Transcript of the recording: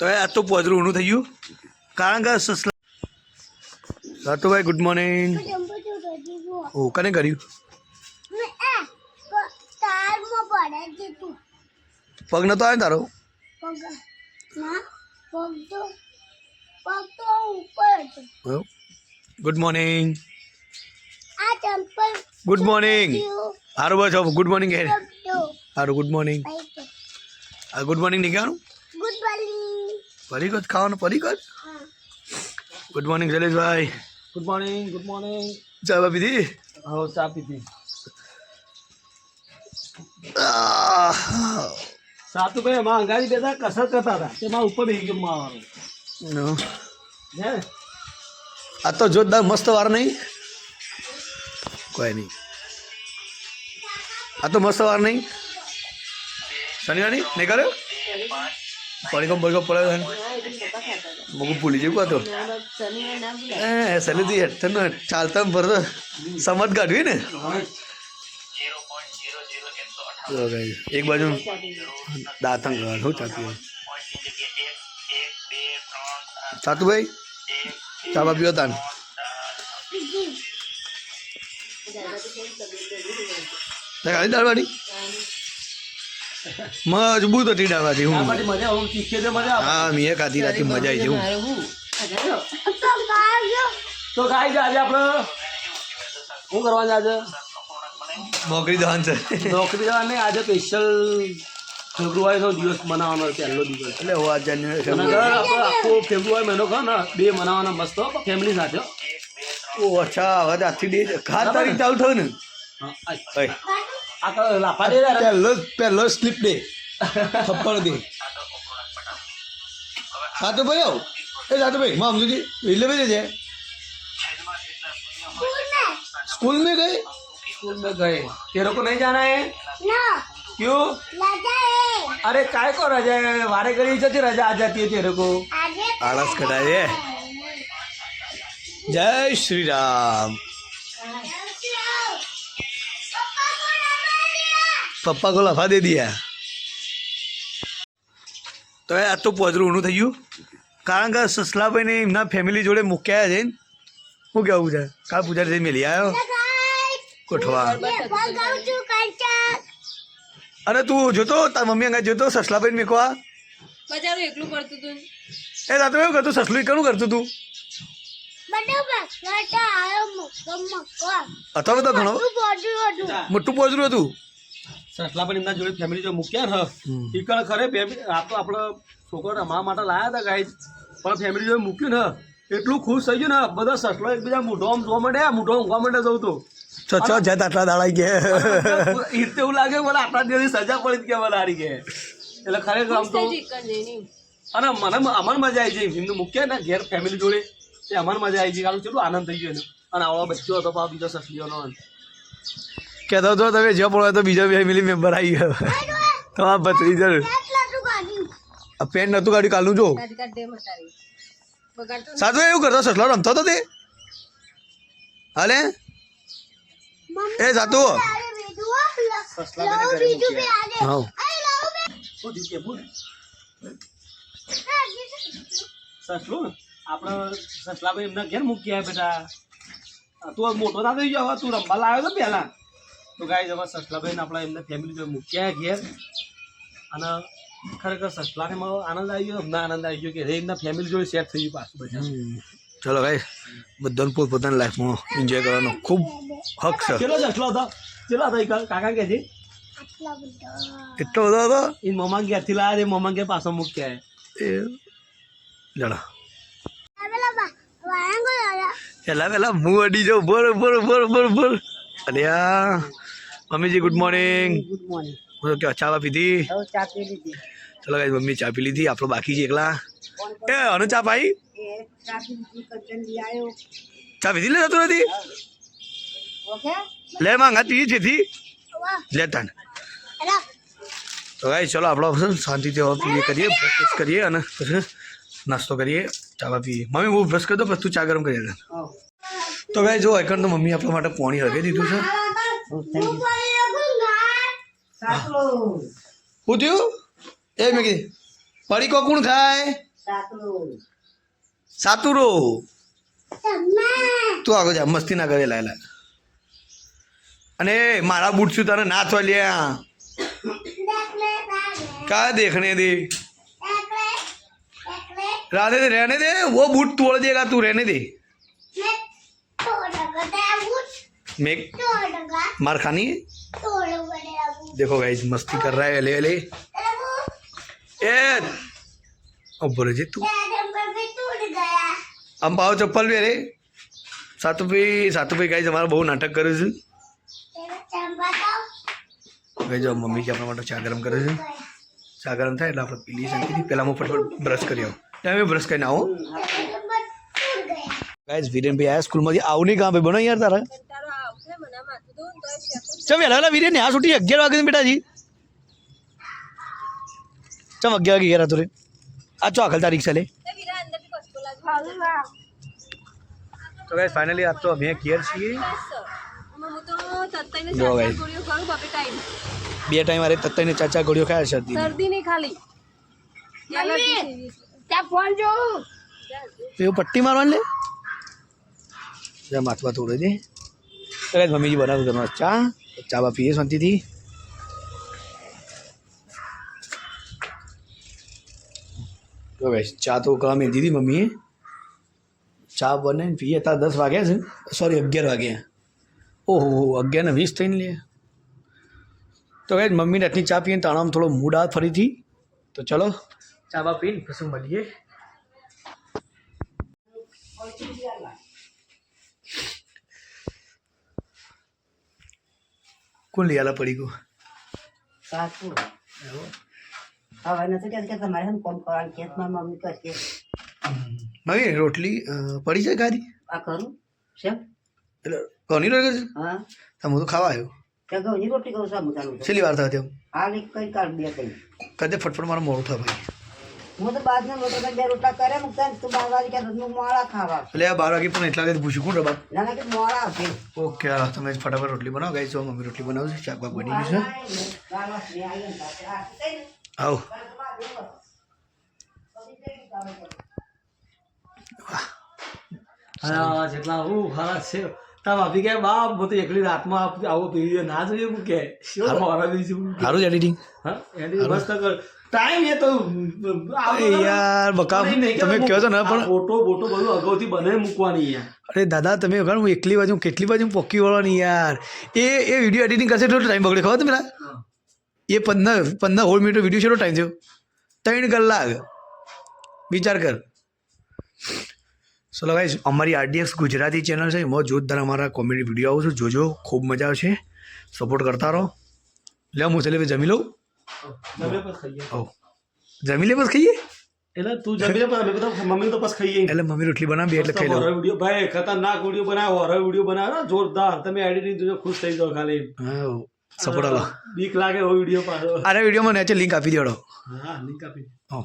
તો આ તો પોજરું ઊનું થઈ ગયું. કારણ કે સસલા રાતુભાઈ ગુડ મોર્નિંગ ઓ, કને કર્યું? પગ નતો આવે તારો? ગુડ મોર્નિંગ ગુડ મોર્નિંગ સારું બસ ગુડ મોર્નિંગ સારું ગુડ મોર્નિંગ આ ગુડ મોર્નિંગ નહીં કહેવાનું? પરીકત ખાવાનું? પરીકત good morning Shaileshbhai. Good morning good morning ચા પીધી? હા ચા પીધી. સાતુભાઈ એમાં અંગારી બેઠા કસરત કરતા હતા. તેમાં ઉપર બેસી ગયો મારવાનું. હે? આ તો જોરદાર મસ્ત વાર નહીં? કોઈ નહીં. આ તો મસ્ત વાર નહીં? શનિવારની? નહીં કર્યો? પડીકો પડીકો પડે મગું ભૂલી જેવું તો? એ સલીથી હેઠળ ચાલતા ભરતો સમજ કાઢવી ને? એક બાજુ દાંતણ કરવા શું ચાતું ભાઈ ચા બા પીવો તાન? તે ખાલી દાળવાડી મજબૂત હતી દાળવાડી હું. મજા હું મેં ખાધી રાતી મજા આવી જવું તો ખાઈ જા આજે આપણે. શું કરવાનું આજે? નોકરી જવાનું છે. નોકરી જવાની આજે સ્પેશિયલ ફેબ્રુઆરીનો દિવસ મનાવવાનો પહેલો દિવસ. એટલે હું આ જાન્યુઆરી આપણે આખો ફેબ્રુઆરી મહિનો કહો ને બે મનાવવાના મસ્ત ફેમિલી સાથે. ઓ અચ્છા હવે આજથી ડે ખાસ તારીખ ચાલુ થયું ને? હા. આ તો લાફા દે યાર. પહેલો પહેલો સ્લીપ ડે થપ્પડ દે સાતો ભાઈ આવ એ સાતો ભાઈ માં સમજુજી એટલે ભાઈ છે स्कूल में गए स्कूल में गए तेरे को नहीं जाना है क्यों अरे काय को रजा है वारे घड़ी जती रजा आ जाती है तेरे को आलस कटाए जय श्री राम પપ્પા को લફા દે દિયા. તો એ આ તો પોજરું ઊનું થઈ ગયું. કારણ કે સસલાભાઈને એમના ફેમિલી જોડે મૂક્યા છે શું કહેવું છે કાલ પૂજા થઈ મેલી આવ્યો કોઠવા અરે તું જોતો તાર મમ્મી અંગા જોતો સસલાભાઈને મેકવા? બજારું એકલું એ રાતો એવું કરતું સસલું કેવું કરતું તું? અથવા તો ઘણો મોટું પોજરું હતું? સસલા પણ એમના જોડે ફેમિલી જો મૂક્યા ને ઈકળ ખરે આ તો આપણો છોકરો રમવા માટે લાયા હતા ગાઈ પણ ફેમિલી જોડે મૂક્યું ને એટલું ખુશ થઈ ગયું ને બધા સસલો એકબીજા મૂઢો આમ જોવા માંડ્યા મૂઢો ઊંઘવા માંડે જવું તો. છ છ જાય આટલા દાડા ગયા. એટલે એવું લાગે મને આટલા દિવસની સજા પડી કે મને હારી ગયા. એટલે ખરેખર આમ તો અને મને અમન મજા આવી જાય હિન્દુ મૂક્યા ને ઘેર ફેમિલી જોડે. તે અમન મજા આવી જાય કારણ કેટલું આનંદ થઈ ગયો અને આવડો બચ્ચો હતો બીજો સસલીઓનો. કહેતો તો તમે જ્યાં પડો તો બીજો ફેમિલી મેમ્બર આવી ગયો. તમારા ભત્રીજર આ પેન નતું કાઢ્યું, કાલનું જો. સાચું એવું કરતો સસલો રમતો હતો તે? હાલે? એ સાતુ હા બોલ સસલું આપણે સસલાભાઈ એમના ઘેર મૂકી આવ્યા બેટા. આ તું મોટો થઈ હવે તું રમવા લાવ્યો તો પહેલા તો ગાય હવે સસલાભાઈને આપણા એમને ફેમિલી જોડે મૂક્યા ઘેર. અને ખરેખર સસલાને મારો આનંદ આવી ગયો અમને આનંદ આવી ગયો કે રે એમના ફેમિલી જોડે સેટ થઈ ગયું પાછું બધા ચલો ભાઈ બધાને પોતપોતાની લાઈફમાં એન્જોય કરવાનો ખૂબ હક છે. કેટલો સસલો હતો? કેટલો હતો કાકા કે છે? એટલો બધો હતો? એ મમા ઘેરથી લાવ્યા એ મમા ઘેર પાછો મૂક્યા એ જણા. પેલા પેલા હું અડી જાઉં બોર બોર બોર બોર બોર અલ્યા. આ મમ્મીજી ગુડ મોર્નિંગ ગુડ મોર્નિંગ હું કે ચા પીધી? ચા પી લીધી. ચલો ગાઈસ મમ્મી ચા પી લીધી આપણો બાકી છે એકલા. એ અનુ ચા પાઈ? ચા પીધી લે જતું નથી? લે માંગા પી. છે લેતા તો ગાઈસ ચલો આપણો શાંતિથી હવે પીએ કરીએ પ્રેક્ટિસ કરીએ અને પછી નાસ્તો કરીએ ચા પીએ. મમ્મી હું બ્રશ કરી દો પછી તું ચા ગરમ કરી દે તો ગાઈ જો એકણ તો મમ્મી આપણા માટે પાણી હળગાવી દીધું છે. શું થયું એ મેં કીધી પડીકો કોણ ખાય સાતું સાતુરો તું આગળ જા મસ્તી ના કરે લાયલા અને મારા બૂટ શું તને ના થવા લ્યા કા દેખને દે राधे दे रहने दे वो बूट तोड़ देगा तू रहने दे मैं मार खानी है देखो गाइस मस्ती कर रहा है ले ले ए ओ बोले जी तू हम पाओ चप्पल भी अरे સાતુ ભાઈ સાતુ ભાઈ ગાઈઝ અમારે બહુ નાટક કરે છે ભાઈ જો મમ્મી કે આપણા માટે ચા ગરમ કરે છે ચા ગરમ થાય એટલે આપણે પી લઈએ શાંતિથી પહેલાં હું ફટફટ બ્રશ કરી આવું તમે બ્રશ કરીને આવો ગાઈઝ વિરેનભાઈ આયા સ્કૂલમાંથી આવું નહીં કાં ભાઈ બનો યાર તારા ચમ વહેલા વહેલા વિરેન આ છૂટી અગિયાર વાગે બેટાજી. ચમ અગિયાર વાગે ગયા રે આ ચો આખલતા રિક્ષા લે. તો ગાઈસ ફાઇનલી આજ તો અમે ઘેર છીએ. બે ટાઈમ અરે તત્તાઈને ચાચા ગોળીઓ ખાયા શરદી શરદી નહીં ખાલી. ત્યાં ફોન જોઉં. એવું પટ્ટી મારવાની લે? માથવા થોડું દે તો ગાઈઝ મમ્મીજી બનાવે ઘરમાં ચા ચા બા પીએ શાંતિથી તો ગાઈઝ ચા તો કામ એ દીધી મમ્મીએ ચા બને ને પીએ તાર દસ વાગ્યા છે સોરી અગિયાર વાગ્યા ઓહો અગિયાર ને વીસ થઈને લે તો ગાઈઝ મમ્મીને આટલી ચા પીએ તાણામાં થોડો મૂડ આવે ફરીથી તો ચલો ચા બા પીને પછી મળીએ કોણ લઈ આલા પડી ગયું? સાચું. હવે નથી કહેતી કે તમારે શું કોમ કરવાનું કે મારી મમ્મી કરશે. મમ્મી રોટલી પડી છે ગાડી? આ કરું છે એટલે કોની રોટલી છે હા. તમે હું તો ખાવા આવ્યો. ત્યાં ઘઉંની રોટલી કરું છું છેલ્લી વાર થતી એમ. કઈ કાઢ બે કઈ. કદે ફટફટ મારું મોડું થાય ભાઈ હું તો બાદ ના રોટલા બે રોટલા કરે મૂકતા તું બાર વાગે કે રોજનું મોડા ખાવા એટલે બાર વાગે પણ એટલા વાગે પૂછ્યું કોણ રબા ના ના કે મોડા આવશે. ઓકે હાલો તમે ફટાફટ રોટલી બનાવો. ગાઈ જો મમ્મી રોટલી બનાવું છે શાકભાગ બની ગયું છે? આવો. હા જેટલા હું છે. તાર ભાભી કે બાપ હું તો એકલી રાતમાં આવો પીવી ના જોઈએ હું કે. શું ખોરા બીજું સારું છે એડિટિંગ હા એડિટિંગ મસ્ત કર. ટાઈમ એ તો યાર, બકા, તમે કહો છો ને પણ- ફોટો ફોટો બધું અગાઉથી બને મૂકવાની યાર. અરે દાદા તમે વગર હું એકલી બાજુ કેટલી બાજુ પોકી વળવાની યાર. એ એ વીડિયો એડિટિંગ કરશે એટલો ટાઈમ બગડે ખબર તમે એ પંદર પંદર સોળ મિનિટનો વીડિયો કેટલો ટાઈમ થયો. ત્રણ કલાક. વિચાર કર. ચલો ગાઈઝ અમારી આરડીએક્સ ગુજરાતી ચેનલ છે. એમાં જોરદાર અમારા કોમેડી વીડિયો આવું છું જોજો ખૂબ મજા આવશે. સપોર્ટ કરતા રહો. લે હું છેલ્લે ભાઈ જમી લઉં ખાઈએ. ઓ જમી લે બસ ખાઈએ? એટલે તું જમી લે પણ બધા મમ્મી તો બસ ખાઈએ. એટલે મમ્મી રોટલી બનાવી એટલે ખાઈ લઉં. વીડિયો ભાઈ ખતરનાક વીડિયો બનાવ્યો હોરર વીડિયો બનાવ્યો ને જોરદાર. તમે એડિટિંગ જોજો ખુશ થઈ જાઓ ખાલી. હા સપોર્ટ આલો. બીક લાગે એવો વીડિયો પાડો આના વિડીયોમાં નેચે લિંક આપી દેડો હા લિંક આપી હા